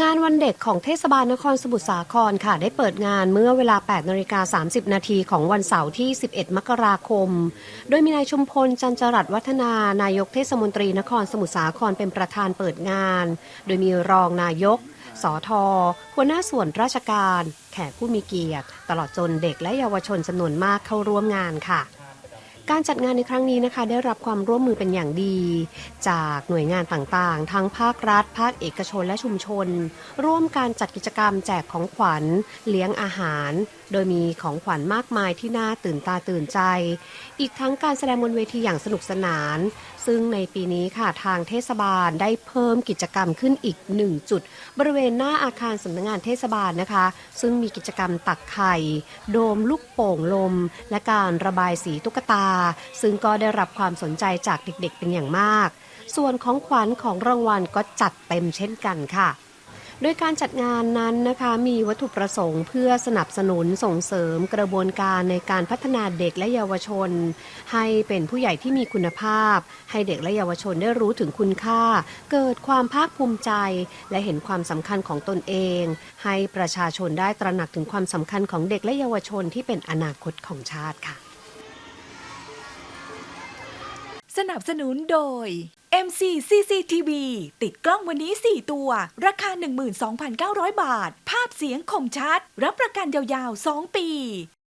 งานวันเด็กของเทศบาลนครสมุทรสาครค่ะ ได้เปิดงานเมื่อเวลา 8นาฬิกา30 นาทีของวันเสาร์ที่ 11 มกราคม โดยมีนายชุมพล จันจรัตวัฒนา นายกเทศมนตรีนครสมุทรสาครเป็นประธานเปิดงาน โดยมีรองนายก สอทอหัวหน้าส่วนราชการ แขกผู้มีเกียรติ ตลอดจนเด็กและเยาวชนจำนวนมากเข้าร่วมงานค่ะ การจัดงานในครั้งนี้นะคะ ได้รับความร่วมมือเป็นอย่างดี จากหน่วยงานต่างๆ ทั้งภาครัฐ ภาคเอกชนและชุมชน ร่วมการจัดกิจกรรมแจกของขวัญ เลี้ยงอาหาร โดยมีของขวัญมากมายที่น่าตื่นตาตื่นใจ อีกทั้งการแสดงบนเวทีอย่างสนุกสนาน ซึ่งในปีนี้ค่ะทางเทศบาลได้เพิ่มกิจกรรมขึ้นอีกหนึ่งจุด บริเวณหน้าอาคารสำนักงานเทศบาลนะคะ ซึ่งมีกิจกรรมตักไข่ โดมลูกโป่งลม และการระบายสีตุ๊กตา ซึ่งก็ได้รับความสนใจจากเด็กๆเป็นอย่างมาก ส่วนของขวัญของรางวัลก็จัดเต็มเช่นกันค่ะ โดยการจัดงานนั้นนะคะมีวัตถุประสงค์เพื่อสนับสนุนส่งเสริมกระบวนการในการพัฒนาเด็กและเยาวชน ให้เป็นผู้ใหญ่ที่มีคุณภาพ ให้เด็กและเยาวชนได้รู้ถึงคุณค่า เกิดความภาคภูมิใจ และเห็นความสำคัญของตนเอง ให้ประชาชนได้ตระหนักถึงความสำคัญของเด็กและเยาวชนที่เป็นอนาคตของชาติค่ะ สนับสนุนโดย MC CCTV ติดกล้องวันนี้ 4 ตัว ราคา 12,900 บาท ภาพเสียงคมชัด รับประกันยาวๆ 2 ปี